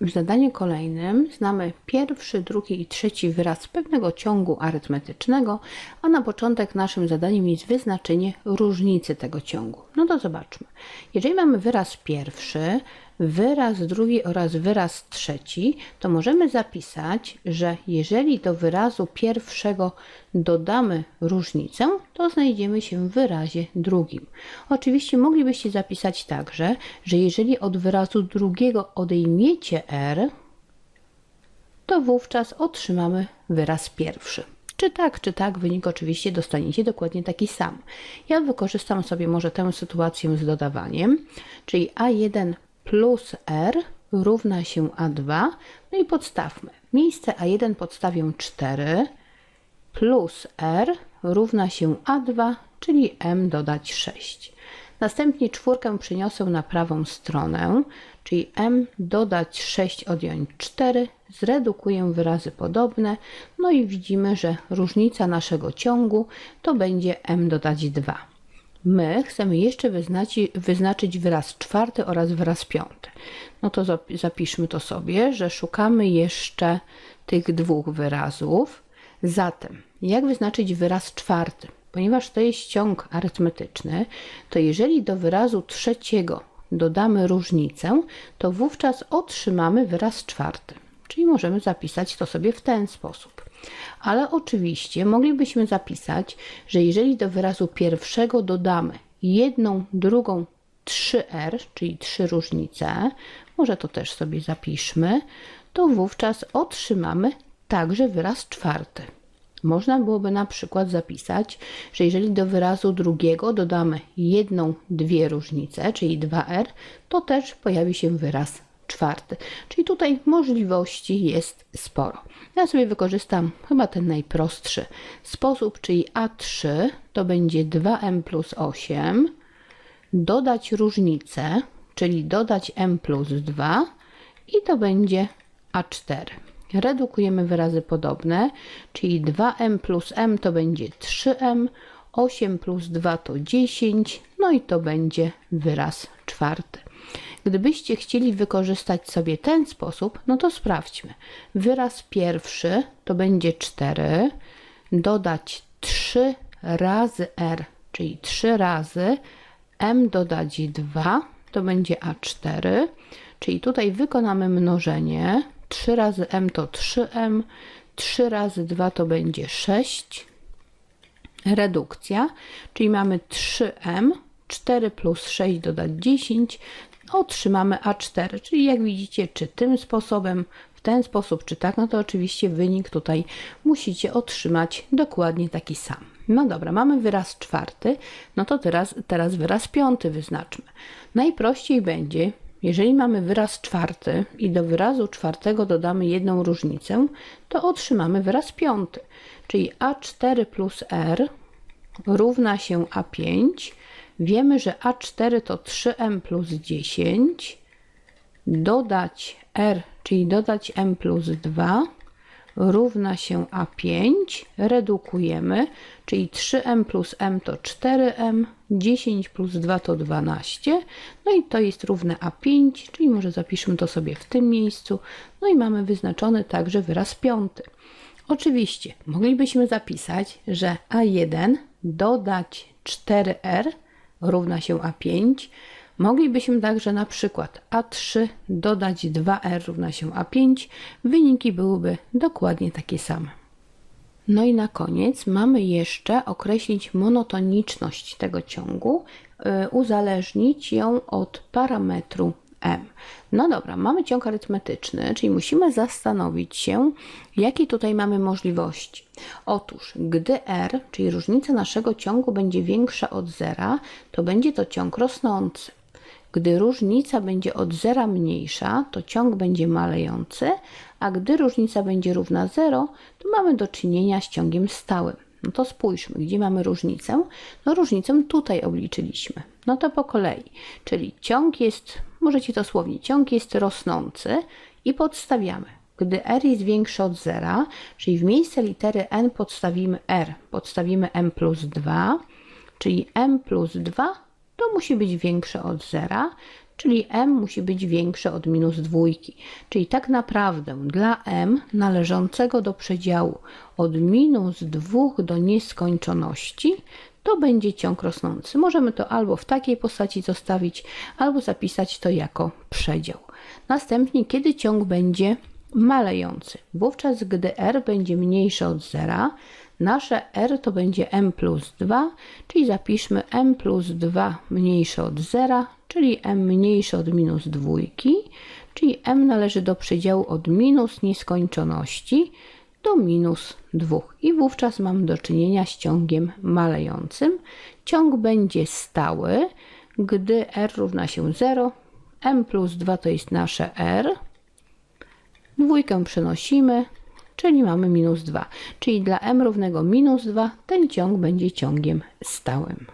W zadaniu kolejnym znamy pierwszy, drugi i trzeci wyraz pewnego ciągu arytmetycznego, a na początek naszym zadaniem jest wyznaczenie różnicy tego ciągu. No to zobaczmy. Jeżeli mamy wyraz pierwszy, wyraz drugi oraz wyraz trzeci, to możemy zapisać, że jeżeli do wyrazu pierwszego dodamy różnicę, to znajdziemy się w wyrazie drugim. Oczywiście moglibyście zapisać także, że jeżeli od wyrazu drugiego odejmiecie r, to wówczas otrzymamy wyraz pierwszy. Czy tak, czy tak, wynik oczywiście dostaniecie dokładnie taki sam. Ja wykorzystam sobie może tę sytuację z dodawaniem, czyli a1 plus r równa się a2. No i podstawmy. Miejsce a1 podstawię 4 plus r równa się a2, czyli m dodać 6. Następnie czwórkę przeniosę na prawą stronę, czyli m dodać 6 odjąć 4, zredukuję wyrazy podobne, no i widzimy, że różnica naszego ciągu to będzie m dodać 2. My chcemy jeszcze wyznaczyć, wyznaczyć wyraz czwarty oraz wyraz piąty. No to zapiszmy to sobie, że szukamy jeszcze tych dwóch wyrazów. Zatem, jak wyznaczyć wyraz czwarty? Ponieważ to jest ciąg arytmetyczny, to jeżeli do wyrazu trzeciego dodamy różnicę, to wówczas otrzymamy wyraz czwarty. Czyli możemy zapisać to sobie w ten sposób. Ale oczywiście moglibyśmy zapisać, że jeżeli do wyrazu pierwszego dodamy jedną, drugą 3r, czyli trzy różnice, może to też sobie zapiszmy, to wówczas otrzymamy także wyraz czwarty. Można byłoby na przykład zapisać, że jeżeli do wyrazu drugiego dodamy jedną, dwie różnice, czyli 2r, to też pojawi się wyraz czwarty. Czyli tutaj możliwości jest sporo. Ja sobie wykorzystam chyba ten najprostszy sposób, czyli A3 to będzie 2m plus 8, dodać różnicę, czyli dodać m plus 2 i to będzie A4. Redukujemy wyrazy podobne, czyli 2m plus m to będzie 3m, 8 plus 2 to 10, no i to będzie wyraz czwarty. Gdybyście chcieli wykorzystać sobie ten sposób, no to sprawdźmy. Wyraz pierwszy to będzie 4, dodać 3 razy r, czyli 3 razy m dodać 2, to będzie a4, czyli tutaj wykonamy mnożenie. 3 razy m to 3m, 3 razy 2 to będzie 6. Redukcja, czyli mamy 3m, 4 plus 6 dodać 10, otrzymamy A4, czyli jak widzicie, czy tym sposobem, w ten sposób, czy tak, no to oczywiście wynik tutaj musicie otrzymać dokładnie taki sam. No dobra, mamy wyraz czwarty, no to teraz, teraz wyraz piąty wyznaczmy. Najprościej będzie, jeżeli mamy wyraz czwarty i do wyrazu czwartego dodamy jedną różnicę, to otrzymamy wyraz piąty, czyli A4 plus R równa się A5, Wiemy, że A4 to 3m plus 10, dodać r, czyli dodać m plus 2, równa się A5, redukujemy, czyli 3m plus m to 4m, 10 plus 2 to 12, no i to jest równe A5, czyli może zapiszmy to sobie w tym miejscu, no i mamy wyznaczony także wyraz piąty. Oczywiście moglibyśmy zapisać, że A1 dodać 4r równa się A5. Moglibyśmy także na przykład A3 dodać 2R równa się A5. Wyniki byłyby dokładnie takie same. No i na koniec mamy jeszcze określić monotoniczność tego ciągu, y, uzależnić ją od parametru m. No dobra, mamy ciąg arytmetyczny, czyli musimy zastanowić się, jakie tutaj mamy możliwości. Otóż, gdy r, czyli różnica naszego ciągu będzie większa od zera, to będzie to ciąg rosnący. Gdy różnica będzie od zera mniejsza, to ciąg będzie malejący, a gdy różnica będzie równa 0, to mamy do czynienia z ciągiem stałym. No to spójrzmy, gdzie mamy różnicę? No różnicę tutaj obliczyliśmy. No to po kolei, czyli ciąg jest, możecie to słownie, ciąg jest rosnący i podstawiamy. Gdy r jest większy od zera, czyli w miejsce litery n podstawimy r, podstawimy m plus 2, czyli m plus 2 to musi być większe od zera, czyli m musi być większe od minus dwójki. Czyli tak naprawdę dla m należącego do przedziału od minus 2 do nieskończoności to będzie ciąg rosnący. Możemy to albo w takiej postaci zostawić, albo zapisać to jako przedział. Następnie, kiedy ciąg będzie malejący, wówczas gdy r będzie mniejsze od zera, nasze r to będzie m plus 2, czyli zapiszmy m plus 2 mniejsze od zera, czyli m mniejsze od minus dwójki, czyli m należy do przedziału od minus nieskończoności do minus 2 i wówczas mam do czynienia z ciągiem malejącym. Ciąg będzie stały, gdy r równa się 0, m plus 2 to jest nasze r, dwójkę przenosimy, czyli mamy minus 2. Czyli dla m równego minus 2 ten ciąg będzie ciągiem stałym.